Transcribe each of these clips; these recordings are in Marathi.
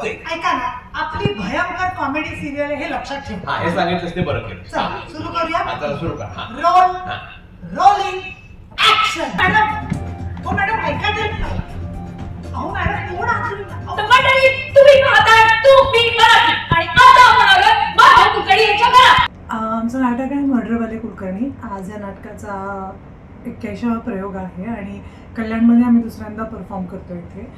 ऐका ना आपली भयंकर कॉमेडी सिरियल हे लक्षात ठेवा. हा हे सांगितलं ते बरं केलं. चला सुरू करूया. हा चला सुरू कर. हा. रोल हा. Rolling action madam. हो मॅडम ऐका तरी अहो मॅडम कोण तर मंडळी तुम्ही पाहताय तू मी मराठी. आणि आता आपण आलोय बाहेर कुलकर्णी यांच्या घरात. आमचं नाटक आहे मर्डरवाले कुलकर्णी. आज या नाटकाचा एक्क्याऐंशावा प्रयोग आहे आणि कल्याणमध्ये आम्ही दुसऱ्यांदा परफॉर्म करतो इथे.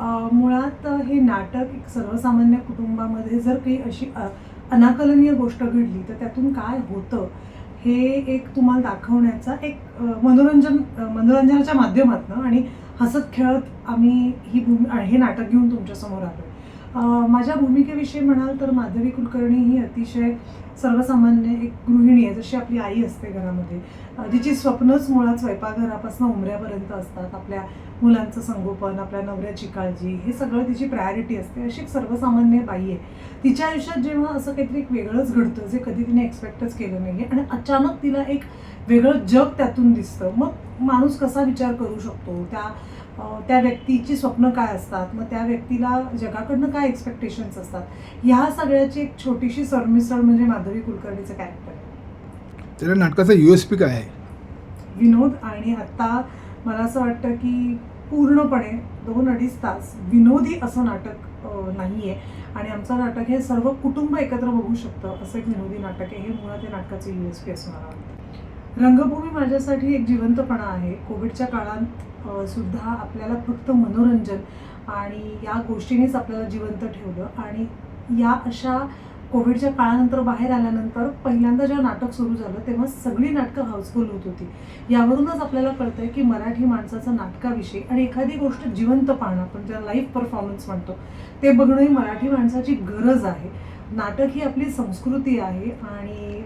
मुळात हे नाटक एक सर्वसामान्य कुटुंबामध्ये जर काही अशी अनाकलनीय गोष्ट घडली तर त्यातून काय होतं? हे एक तुम्हाला दाखवण्याचा एक मनोरंजन मनोरंजनाच्या माध्यमातून आणि हसत खेळत आम्ही ही भूमी हे नाटक घेऊन तुमच्यासमोर आलो. माझ्या भूमिकेविषयी म्हणाल तर माधवी कुलकर्णी ही अतिशय सर्वसामान्य एक गृहिणी आहे जशी आपली आई असते घरामध्ये. जिची स्वप्नच मुळात स्वयंपाकघरापासून उमऱ्यापर्यंत असतात. आपल्या मुलांचं संगोपन आपल्या नवऱ्याची काळजी हे सगळं तिची प्रायोरिटी असते. अशी एक सर्वसामान्य बाई आहे. तिच्या आयुष्यात जेव्हा असं काहीतरी एक वेगळंच घडतं जे कधी तिने एक्सपेक्टच केलं नाही आणि अचानक तिला एक वेगळं जग त्यातून दिसतं मग माणूस कसा विचार करू शकतो? त्या त्या व्यक्तीची स्वप्न काय असतात? मग त्या व्यक्तीला जगाकडनं काय एक्सपेक्टेशन्स असतात? ह्या सगळ्याची एक छोटीशी सरमिसळ म्हणजे माधवी कुलकर्णीचं कॅरेक्टर आहे त्याला नाटकाचा यू एस पी काय आहे? विनोद आणि आत्ता मला असं वाटतं की पूर्णपणे दोन अडीच तास विनोदी असं नाटक नाही आहे आणि आमचं नाटक हे सर्व कुटुंब एकत्र बघू शकतं असं एक विनोदी नाटक आहे. हे मुळात या नाटकाचं यू एस पी असं मला वाटतं. रंगभूमी माझ्यासाठी एक जिवंतपणा आहे. कोविडच्या काळात सुद्धा आपल्याला फक्त मनोरंजन आणि या गोष्टीनेच आपल्याला जिवंत ठेवलं. आणि या अशा कोविडच्या काळानंतर बाहेर आल्यानंतर पहिल्यांदा जेव्हा नाटक सुरू झालं तेव्हा सगळी नाटकं हाऊसफुल होत होती. यावरूनच आपल्याला कळतंय की मराठी माणसाचं नाटकाविषयी आणि एखादी गोष्ट जिवंत पाहणं आपण ज्याला लाईव्ह परफॉर्मन्स म्हणतो ते बघणं ही मराठी माणसाची गरज आहे. नाटक ही आपली संस्कृती आहे आणि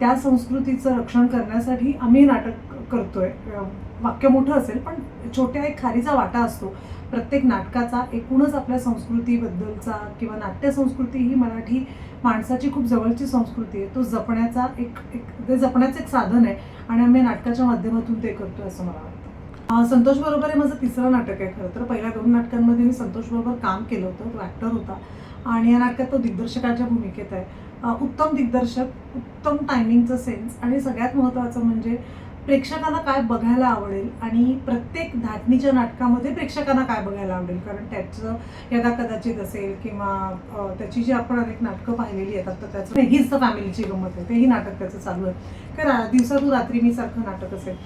त्या संस्कृतीचं रक्षण करण्यासाठी आम्ही नाटक करतोय. वाक्य मोठं असेल पण छोट्या एक खारीचा वाटा असतो. प्रत्येक नाटकाचा एकूणच आपल्या संस्कृतीबद्दलचा किंवा नाट्य संस्कृती ही मराठी माणसाची खूप जवळची संस्कृती आहे. तो जपण्याचा एक एक ते जपण्याचं एक साधन आहे आणि आम्ही नाटकाच्या माध्यमातून ते करतो असं मला वाटतं. संतोष बरोबर हे माझं तिसरं नाटक आहे खरं तर. पहिल्या दोन नाटकांमध्ये मी संतोष बरोबर काम केलं होतं तो ॲक्टर होता. आणि या नाटकात तो दिग्दर्शकाच्या भूमिकेत आहे. उत्तम दिग्दर्शक उत्तम टायमिंगचं सेन्स आणि सगळ्यात महत्त्वाचं म्हणजे प्रेक्षकांना काय बघायला आवडेल आणि प्रत्येक धाटणीच्या नाटकामध्ये प्रेक्षकांना काय बघायला आवडेल? कारण त्याचं यदा कदाचित असेल किंवा त्याची जी आपण अनेक नाटकं पाहिलेली आहेत आता त्याचं हीच तर फॅमिलीची गंमत आहे. तेही नाटक त्याचं चालू आहे. कारण दिवसातून रात्री मी सारखं नाटक असेल.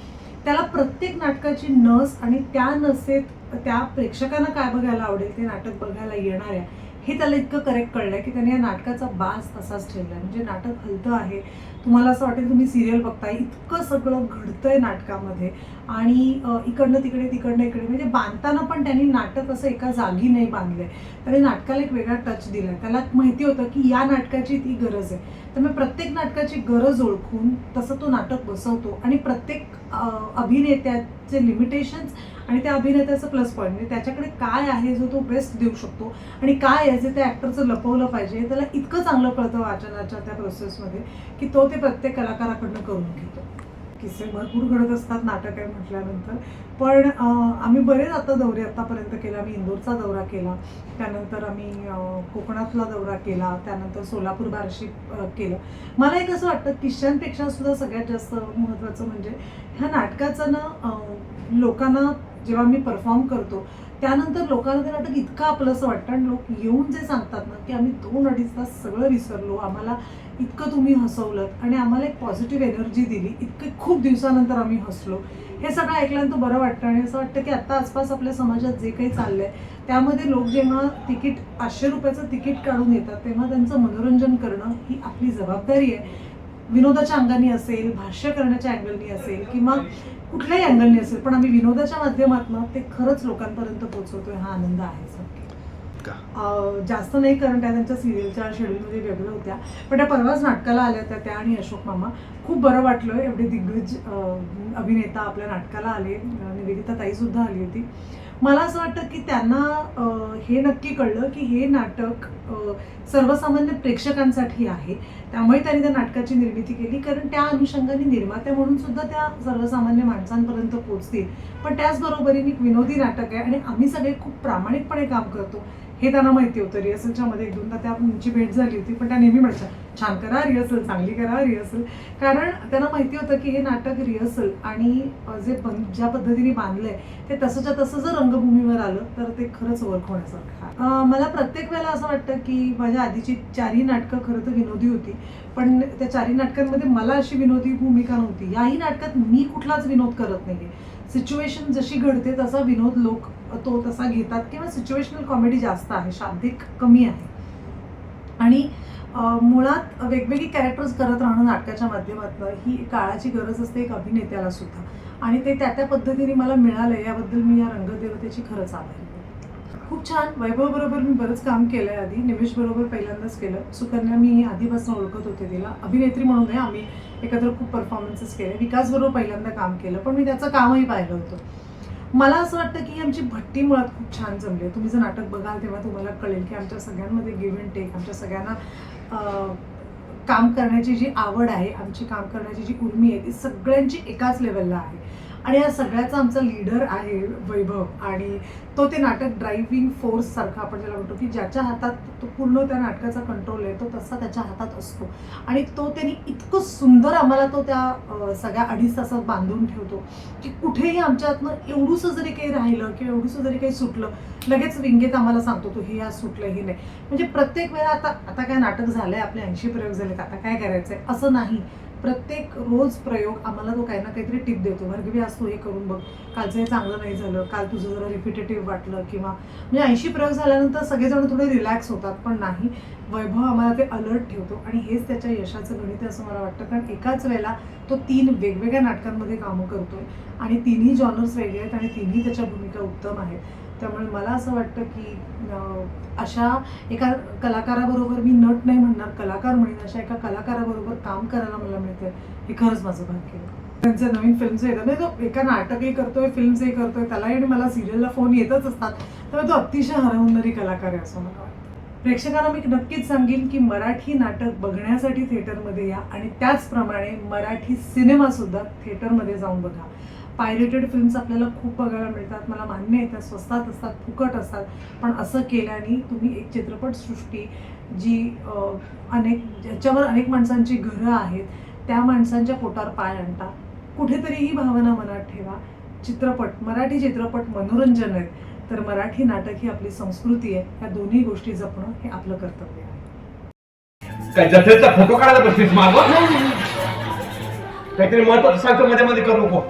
त्याला प्रत्येक नाटकाची नस आणि त्या नसेत त्या प्रेक्षकांना काय बघायला आवडेल ते नाटक बघायला येणार आहे. हे त्याला इतकं करेक्ट कळलंय की त्याने या नाटकाचा बास तसाच ठेवलाय. म्हणजे नाटक हलतं आहे. तुम्हाला असं वाटेल तुम्ही सिरियल बघताय. इतकं सगळं घडतंय नाटकामध्ये. आणि इकडनं तिकडे तिकडनं इकडे. म्हणजे बांधताना पण त्यांनी नाटक असं एका जागी नाही बांधलंय. त्याने नाटकाला एक वेगळा टच दिलाय. त्याला माहिती होतं की या नाटकाची ती गरज आहे. त्यामुळे प्रत्येक नाटकाची गरज ओळखून तसं तो नाटक बसवतो. आणि प्रत्येक अभिनेत्याचे लिमिटेशन्स आणि त्या अभिनेत्याचं प्लस पॉईंट म्हणजे त्याच्याकडे काय आहे जो तो बेस्ट देऊ शकतो? आणि काय आहे जे त्या ॲक्टरचं लपवलं पाहिजे? हे त्याला इतकं चांगलं कळतं वाचनाच्या त्या प्रोसेसमध्ये की तो ते प्रत्येक कलाकाराकडनं करून घेतो. किस्से भरपूर घडत असतात नाटक आहे म्हटल्यानंतर. पण आम्ही बरेच आता दौरे आतापर्यंत केले. आम्ही इंदोरचा दौरा केला. त्यानंतर आम्ही कोकणातला दौरा केला. त्यानंतर सोलापूर बार्शी केलं. मला एक असं वाटतं किश्यांपेक्षा सुद्धा सगळ्यात जास्त महत्त्वाचं म्हणजे ह्या नाटकाचं ना लोकांना जेव्हा मी परफॉर्म करतो त्यानंतर लोकांना ते नाटक इतकं आपलंसं वाटतं आणि लोक येऊन जे सांगतात ना की आम्ही दोन अडीच तास सगळं विसरलो आम्हाला इतकं तुम्ही हसवलं आणि आम्हाला एक पॉझिटिव्ह एनर्जी दिली इतके खूप दिवसानंतर आम्ही हसलो. हे सगळं ऐकल्यानंतर बरं वाटतं आणि असं वाटतं की आता आसपास आपल्या समाजात जे काही चाललंय त्यामध्ये लोक जेव्हा तिकीट पाचशे रुपयाचं तिकीट काढून येतात तेव्हा त्यांचं मनोरंजन करणं ही आपली जबाबदारी आहे. विनोदाच्या अंगाने असेल भाष्य करण्याच्या अँगलनी असेल किंवा कुठल्याही अँगलनी असेल पण आम्ही विनोदाच्या माध्यमातून ते खरंच लोकांपर्यंत पोहोचवतोय हा आनंद आहे जास्त नाही कारण त्या त्यांच्या सिरियलच्या शेड्यूलमध्ये वेगळं होत्या पण त्या परवाच नाटकाला आल्या होत्या त्या आणि अशोक मामा. खूप बरं वाटलं एवढे दिग्गज अभिनेता आपल्या नाटकाला आले निवेदिता ताईसुद्धा आली होती. मला असं वाटतं की त्यांना हे नक्की कळलं की हे नाटक सर्वसामान्य प्रेक्षकांसाठी आहे. त्यामुळे त्यांनी त्या नाटकाची निर्मिती केली. कारण त्या अनुषंगाने निर्मात्या म्हणून सुद्धा त्या सर्वसामान्य माणसांपर्यंत पोहोचतील. पण त्याचबरोबरीने एक विनोदी नाटक आहे आणि आम्ही सगळे खूप प्रामाणिकपणे काम करतो. हे त्यांना माहिती होतं. रिहर्सलच्या मध्ये एक दोनदा त्यांची भेट झाली होती पण त्या नेहमी म्हणतात छान करा रिहर्सल चांगली करा रिहर्सल कारण त्यांना माहिती होतं की हे नाटक रिहर्सल आणि जे बन ज्या पद्धतीने बांधलंय ते तसंच्या तसं जर रंगभूमीवर आलं तर ते खरंच वर्क होण्यासारखं आहे. मला प्रत्येक वेळेला असं वाटतं की माझ्या आधीची चारही नाटकं खरं तर विनोदी होती पण त्या चारही नाटकांमध्ये मला अशी विनोदी भूमिका नव्हती. याही नाटकात मी कुठलाच विनोद करत नाही सिच्युएशन जशी घडते तसा विनोद लोक तो तसा घेतात किंवा सिच्युएशनल कॉमेडी जास्त आहे शाब्दिक कमी आहे. आणि मुळात वेगवेगळी कॅरेक्टर्स करत राहणं नाटकाच्या माध्यमातून ही काळाची गरज असते एक अभिनेत्याला सुद्धा. आणि ते त्या त्या पद्धतीने मला मिळालं याबद्दल मी या रंगदेवतेची खरंच आभारी खूप छान. वैभवबरोबर मी बरंच काम केलंय आधी. निमेशबरोबर पहिल्यांदाच केलं. सुकन्या मी आधीपासून ओळखत होते तिला. अभिनेत्री म्हणून नाही आम्ही एकत्र खूप परफॉर्मन्सेस केले. विकासबरोबर पहिल्यांदा काम केलं पण मी त्याचं कामही पाहिलं होतं. मला असं वाटतं की आमची भट्टी मुळात खूप छान जमली तुम्ही जर नाटक बघाल तेव्हा तुम्हाला कळेल की आमच्या सगळ्यांमध्ये गिव्ह अँड टेक आमच्या सगळ्यांना काम करण्याची जी आवड आहे आमची काम करण्याची जी उर्मी आहे ती सगळ्यांची एकाच लेवलला आहे. आणि या सगळ्याचा आमचा लीडर आहे वैभव. आणि तो ते नाटक ड्रायव्हिंग फोर्स सारखा आपण ज्याला म्हणतो की ज्याच्या हातात तो पूर्ण त्या नाटकाचा कंट्रोल आहे तो तसा त्याच्या हातात असतो. आणि तो त्यांनी इतकं सुंदर आम्हाला तो त्या सगळ्या अडीच तासात बांधून ठेवतो की कुठेही आमच्यातनं एवढूसं जरी काही राहिलं किंवा एवढूसं जरी काही सुटलं लगेच विंगेत आम्हाला सांगतो तो हे आज सुटलं हे नाही. म्हणजे प्रत्येक वेळा आता आता काय नाटक झालंय आपले ऐंशी प्रयोग झालेत आता काय करायचंय? असं नाही. प्रत्येक रोज प्रयोग आम्हाला तो काही ना काहीतरी टिप देतो. वर्गवी असतो हे करून बघ. कालचं हे चांगलं नाही झालं. काल तुझं जरा रिपिटेटिव्ह वाटलं किंवा म्हणजे ऐंशी प्रयोग झाल्यानंतर सगळेजण थोडे रिलॅक्स होतात पण नाही. वैभव आम्हाला ते अलर्ट ठेवतो आणि हेच त्याच्या यशाचं गणित आहे असं मला वाटतं. कारण एकाच वेळेला तो तीन वेगवेगळ्या नाटकांमध्ये कामं करतोय आणि तिन्ही जॉनर्स वेगळे आहेत आणि तिन्ही त्याच्या भूमिका उत्तम आहेत. त्यामुळे मला असं वाटतं की अशा एका कलाकाराबरोबर मी नट नाही म्हणणार कलाकार म्हणेन अशा एका कलाकाराबरोबर काम करायला मला मिळते हे खरंच माझं भाग्य आहे. त्यांचे नवीन फिल्म्स येतात. नाही तो एका नाटकही करतोय फिल्म्सही करतोय त्यालाही आणि मला सिरियलला फोन येतच असतात. त्यामुळे तो अतिशय हरवणारी कलाकार आहे असं मला वाटतं. प्रेक्षकांना मी नक्कीच सांगेन की मराठी नाटक बघण्यासाठी थिएटरमध्ये या आणि त्याचप्रमाणे मराठी सिनेमा सुद्धा थिएटरमध्ये जाऊन बघा. पायरेटेड फिल्म्स आपल्याला खूप बघायला मिळतात. मला मान्य आहे त्या स्वस्तात असतात फुकट असतात. पण असं केल्याने तुम्ही एक चित्रपटसृष्टी जी अनेक ज्याच्यावर अनेक माणसांची घरं आहेत त्या माणसांच्या पोटावर पाय आणता. कुठेतरी ही भावना मनात ठेवा. चित्रपट मराठी चित्रपट मनोरंजन आहेत. तर मराठी नाटक ही आपली संस्कृती आहे. ह्या दोन्ही गोष्टी जपणं हे आपलं कर्तव्य आहे. काय जत्रेचा फोटो काढायला बसलीस मागं? काहीतरी महत्वाचं सांगतो मध्ये मध्ये करू नको.